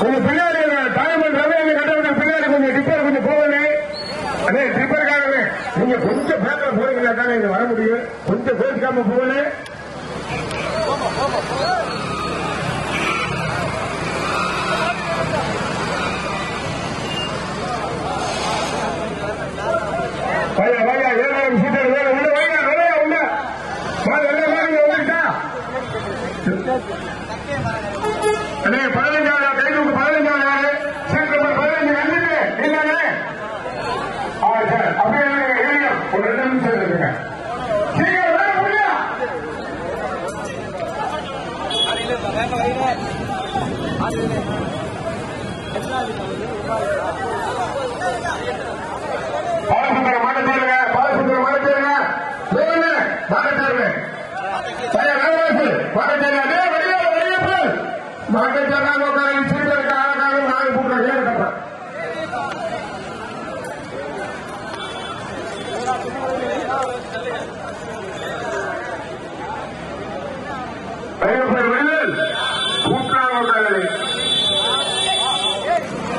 கொஞ்சம் பின்னாடி தாயமன் ரவி அங்க கட்டணம் பின்னாடி கொஞ்சம் டிப்பர் கொஞ்சம் போகணும். அண்ணே டிப்பருக்காகவே நீங்க கொஞ்சம் பேக்கில் போறீங்களா தானே? இங்க வர முடியும். கொஞ்சம் பேசிக்காம போகணும். வாயா வாயா ஏழாயிரம் சீட்டர் வேற உள்ள வாயா நிறைய உள்ள. எல்லா மாதிரி வந்துட்டா Abraham.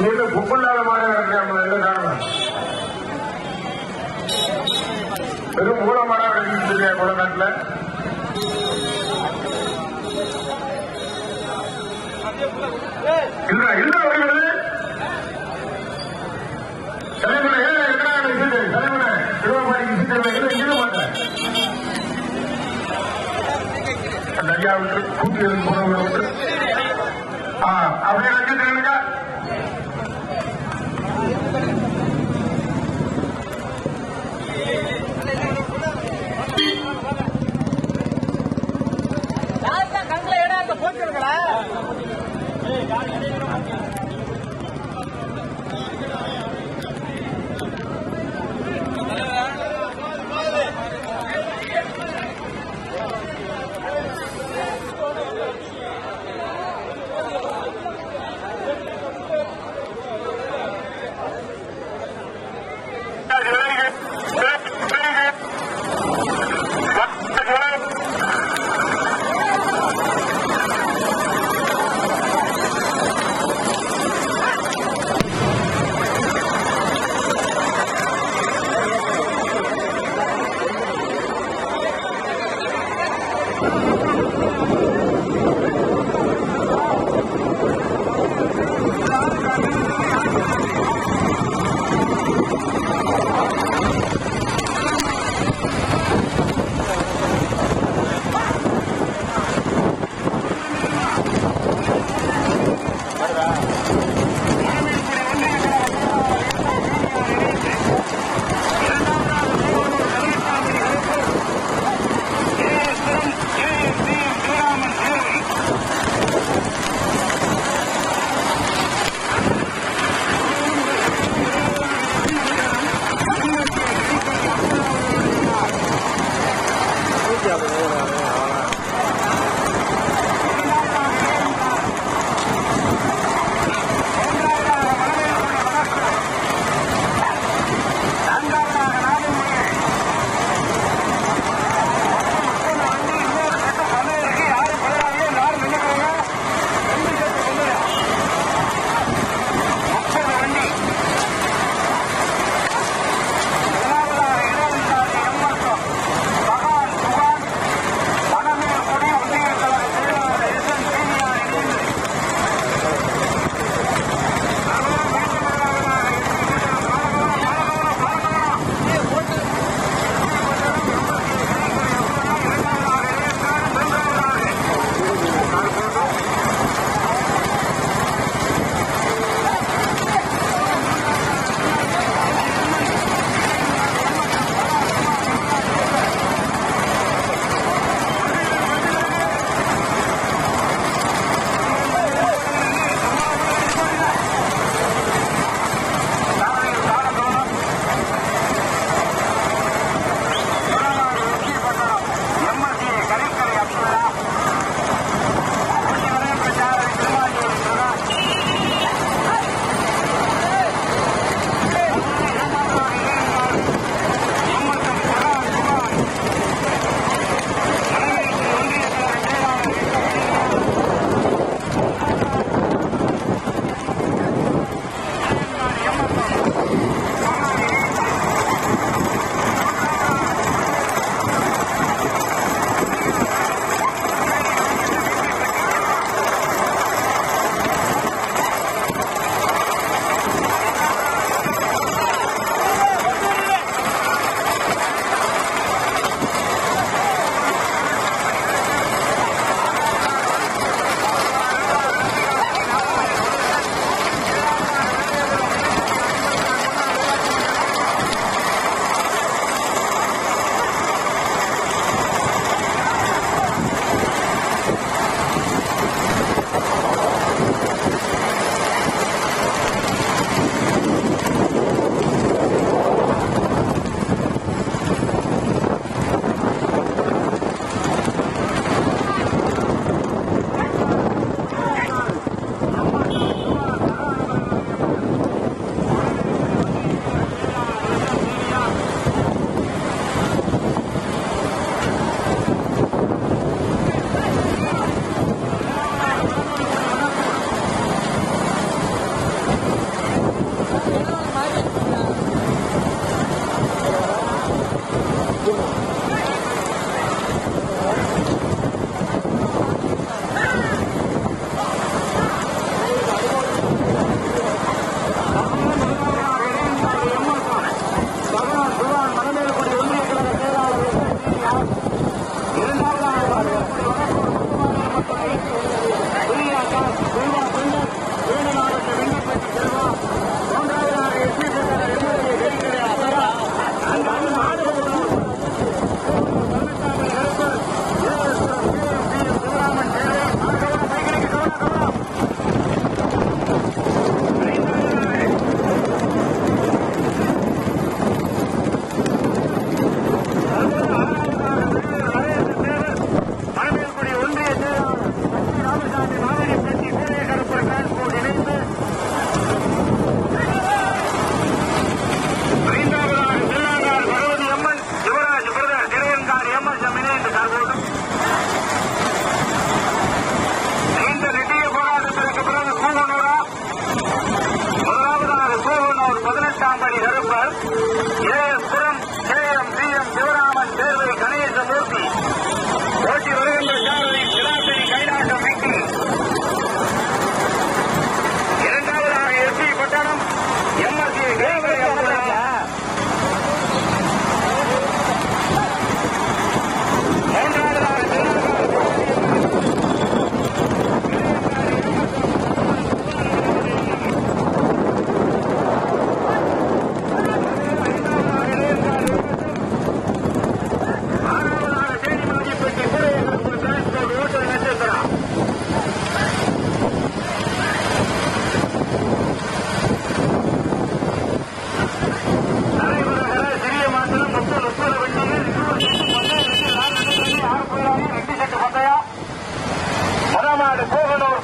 இது புக்குள்ளாத மாதிரி இருக்கிற எந்த காரணம்? பெரும் மூலமாக மரம் வெடிச்சிருக்கேன் இல்ல இல்ல வருகிறது தலைமுறை ஏன் எத்தனை தலைமுறை திருவாபாடிக்கு இல்லை மாட்டேன். அந்த விட்டு ஆ அப்படியே வச்சுருக்கீங்க யாருக்கா கண்ணுல இடம் இருக்க போட்டுருங்களா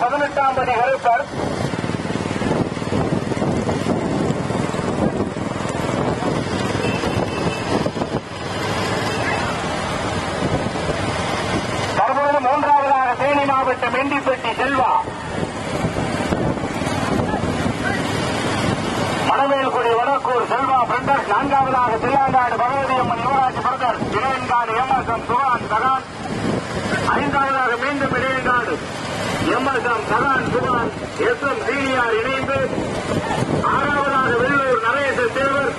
பதினெட்டாம் படி கருப்பர் தற்போது மூன்றாவதாக தேனி மாவட்டம் எண்டிப்பட்டி செல்வா. மணமேல்குடி வடக்கூர் செல்வா பிரண்டர்ஸ் நான்காவதாக தில்லாங்காடு பகவதியம்மன் யுவராஜ் பிரதர் இளையன்காடு எம்எஸ்எம் சுகான் தகான் ஐந்தாவதாக மீண்டும் Ilaiyankadu MSM Sagan Sugan S M senior இணைந்து ஆறாவதாக வெள்ளூர் நரேச தேவர்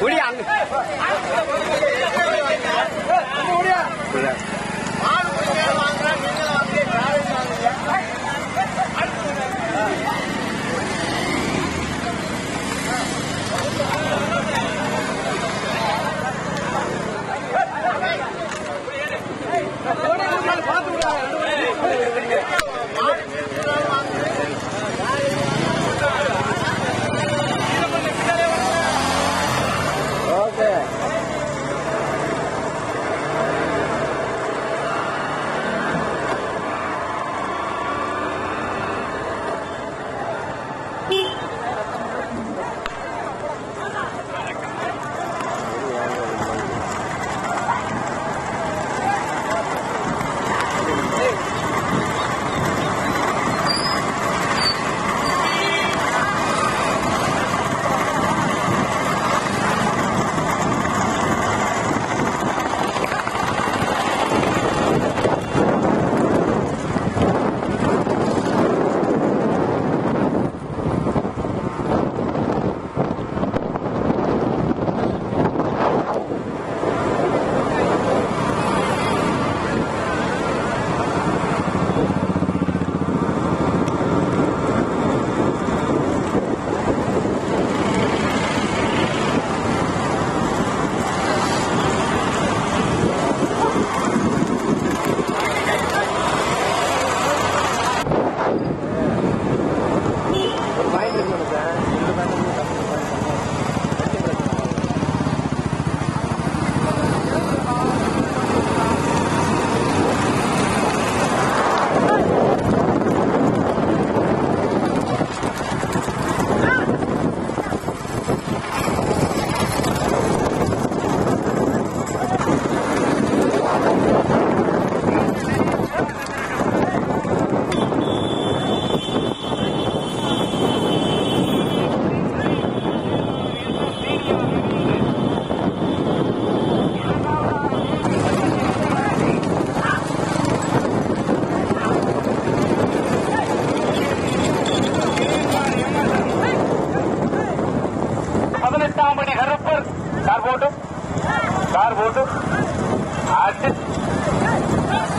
우리 안 கார் போட்டு. அடி.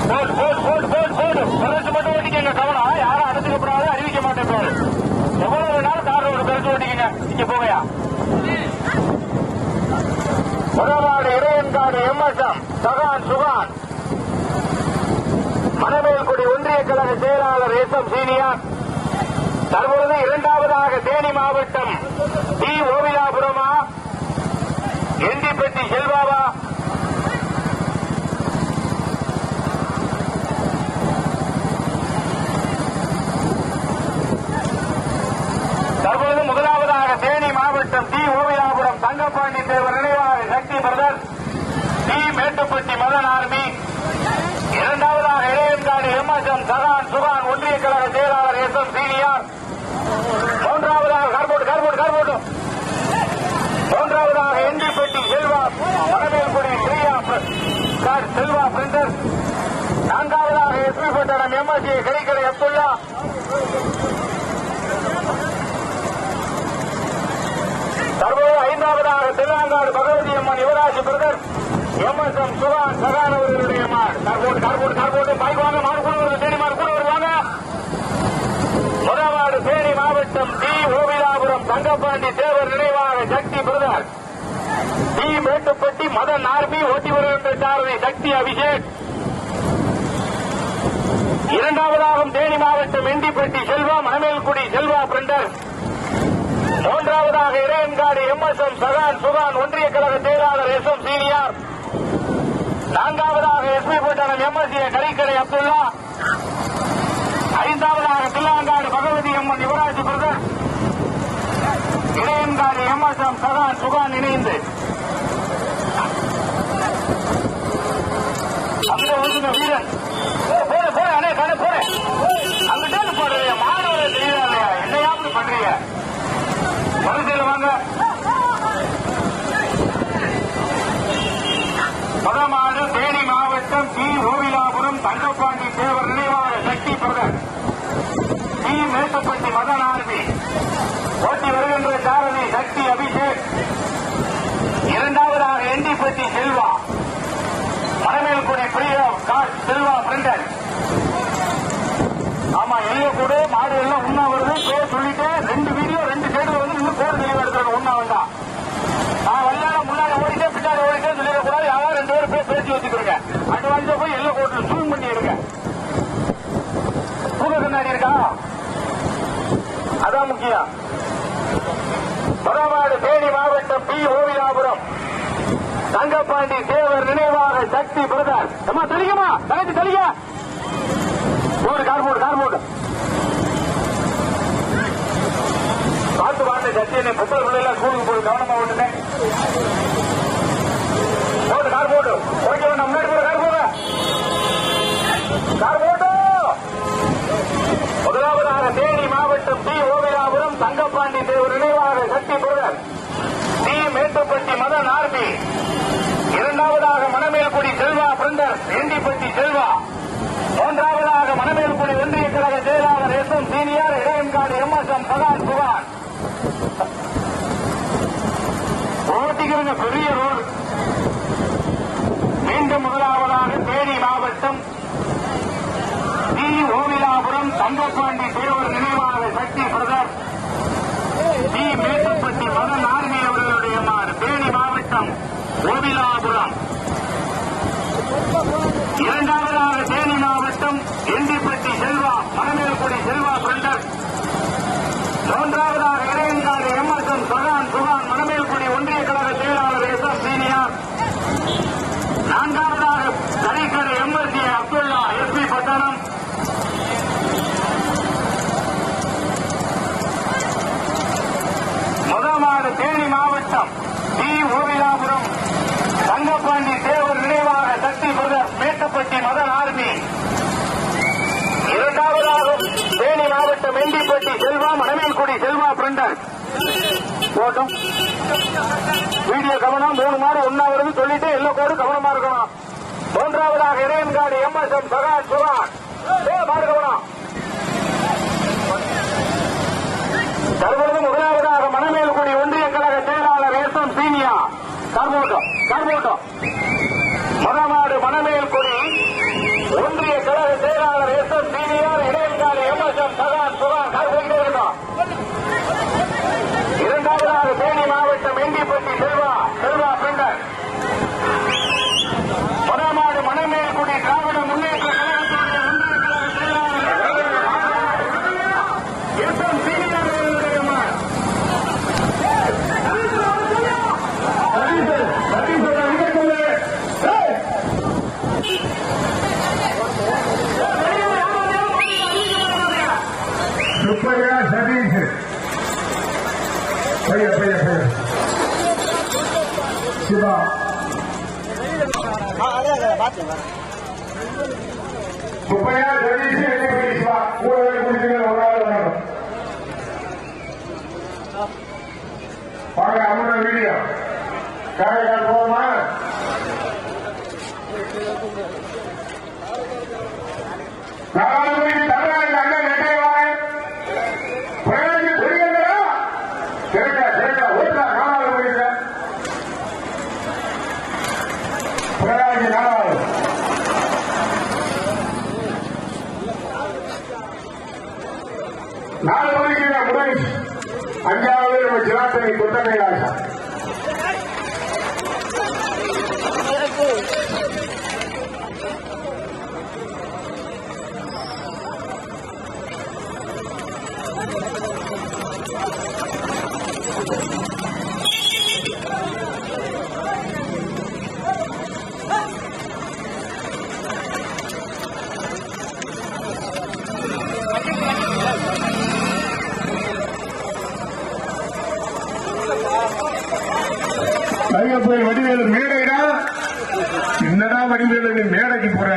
போடு போடு போடு போடு போடு. குறைச்சு மட்டும் ஓட்டிக்கங்க கவனம் யாரும் அடைச்சுக்கப்படாது அறிவிக்க மாட்டேன் போடு. எவ்வளவு வேணாலும் கார் ரோடு குறைச்சு ஓட்டிக்கங்க இங்க போகையா முதலாடு இறையன்காடு எம்எஸ்எம் சகான் சுகான். மணமேல்குடி ஒன்றிய கழக செயலாளர் எஸ் எம் சீனியர். தற்பொழுது இரண்டாவதாக தேனி மாவட்டம் டி ஓவிலாபுரமா எண்டிப்பட்டி செல்வாவா தற்பொழுது முதலாவதாக தேனி மாவட்டம் டி ஓவிலாபுரம் தங்கப்பாண்டி தேவர் நினைவாக Sakthi brother T Mettupatti Madhan army இரண்டாவதாக இளையன்காடு எம்எஸ்எம் சகான் சுகான் ஒன்றிய கழக செயலாளர் எஸ் எம் சீனியார் மூன்றாவதாக கார்போர்டு கார்போர்டு கார்போர்டு மூன்றாவதாக எண்டிப்பட்டி செல்வா வடமேல்குடி சார் செல்வா பிரிண்டர் நான்காவதாக எஸ்பி பட்டணம் எம்எஸ்சி அப்துல்லா தற்போது ஐந்தாவதாக திருவாங்காடு பகவதி அம்மன் யுவராஜ் பிரதர் எம்எஸ்எம் சுகான் சகான் அவர்களுடைய மாடு கார்போர்டு கார்போர்டு கார்போர்டு பாய்க்கு வாங்க மாடு கூட வருது தேனி மாடு கூட வருவாங்க தேனி மாவட்டம் டி ஓவிலாபுரம் தங்கப்பாண்டி தேவர் சேட்டுப்பட்டி மேட்டுப்பட்டி மதன் ஆர்மி ஓட்டி வருகின்ற சாரதி சக்தி அபிஷேக். இரண்டாவதாகும் தேனி மாவட்டம் எண்டிப்பட்டி செல்வா மணமேல்குடி செல்வா பிரிண்டர். மூன்றாவதாக இறையன்காடு எம் சகான் சுகான் ஒன்றிய கழக செயலாளர் எஸ் எம் சீனியார். நான்காவதாக எஸ்பி பட்டணம் எம்எஸ்சி கரிக்கடை அப்துல்லா. ஐந்தாவதாக Pillangadu Bhagavathi Amman Yuvaraj brother. Iraiyankadu M S M Sagan Sugan இணைந்து. வரிசையில் வாங்க. பதமாடு தேனி மாவட்டம் பி ஓவிலாபுரம் தங்கப்பாண்டி தேவர் நினைவாக Sakthi brother B Mettupatti Madhan army ஓட்டி வருகின்ற சாரதி சக்தி அபிஷேக். இரண்டாவதாக எண்டிப்பட்டி செல்வா. மரமேல்குடி பிரியா கார் செல்வா பிரிண்டன் ஆமா எல்லைய கூட மாடு எல்லாம் பேரும் போய் பேசி வச்சுக்கிறோங்க அட்வான்ஸா போய் எல்லோ கோட்டில் ஜூம் பண்ணி எடுங்க. புது கண்ணாடி இருக்கா? அதான் முக்கியம். வடமாடு தேனி மாவட்டம் பி ஓவியாபுரம். தங்கப்பாண்டி தேவர் நினைவாக சக்தி பிரதர். அம்மா தெளிக்கமா தலைச்சு தெளிக்க போடு கார் போடு கார் போடு. பார்த்து பார்த்து சத்தியனை புத்தகங்கள் எல்லாம் ஸ்கூலுக்கு போய் கவனமா ஓட்டுங்க. கார் போட்டு. ஓகே வேண்டாம் முன்னாடி போடு கார் போடு கார் போட்டு. முதலாவதாக தேனி மாவட்டம் பி. ஓவிலாபுரம் தங்கப்பாண்டி தேவர் நினைவாக Sakthi brother T Mettupatti Madhan army இரண்டாவதாக மணமேல்குடி செல்வா பிரிண்டர் எண்டிப்பட்டி செல்வா. மூன்றாவதாக மணமேல்குடி ஒன்றிய கழக செயலாளர் S. M. Senior Idaiyankadu M. S. M. Sagan Sugan ஓட்டிக்கிறங்க பெரிய ரோடு. இன்று முதலாவதாக தேனி மாவட்டம் டி. ஓவிலாபுரம் தங்கப்பாண்டி தேவர் நினைவு செல்வா பிரிண்டர் போட்டும். வீடியோ கவனம் மூணு மாடு ஒன்னாவது சொல்லிட்டு எல்லா கோடு கவனமா இருக்கணும். மூன்றாவதாக Iraiyankadu M S M Sahan சுகான் மாடு கவனம். தற்பொழுது முதலாவதாக மணமேல்குடி ஒன்றிய கழக செயலாளர் எஸ் எம் சீனியா. கர்மோட்டம் மதமாடு மணமாடு மணமேல்குடி ஒன்றிய கழக செயலாளர் S M senior Idaiyankadu M S சகா supaya jadi sini bisa mulai kucing orang Pakai aman media, kaya kan kau mana? Kalau அஞ்சாவது நம்ம ஜிலாத்தனை கொத்தமையாசன் வடிவேலு மேடைனா என்னடா வடிவேலு நீ மேடைக்கு போற?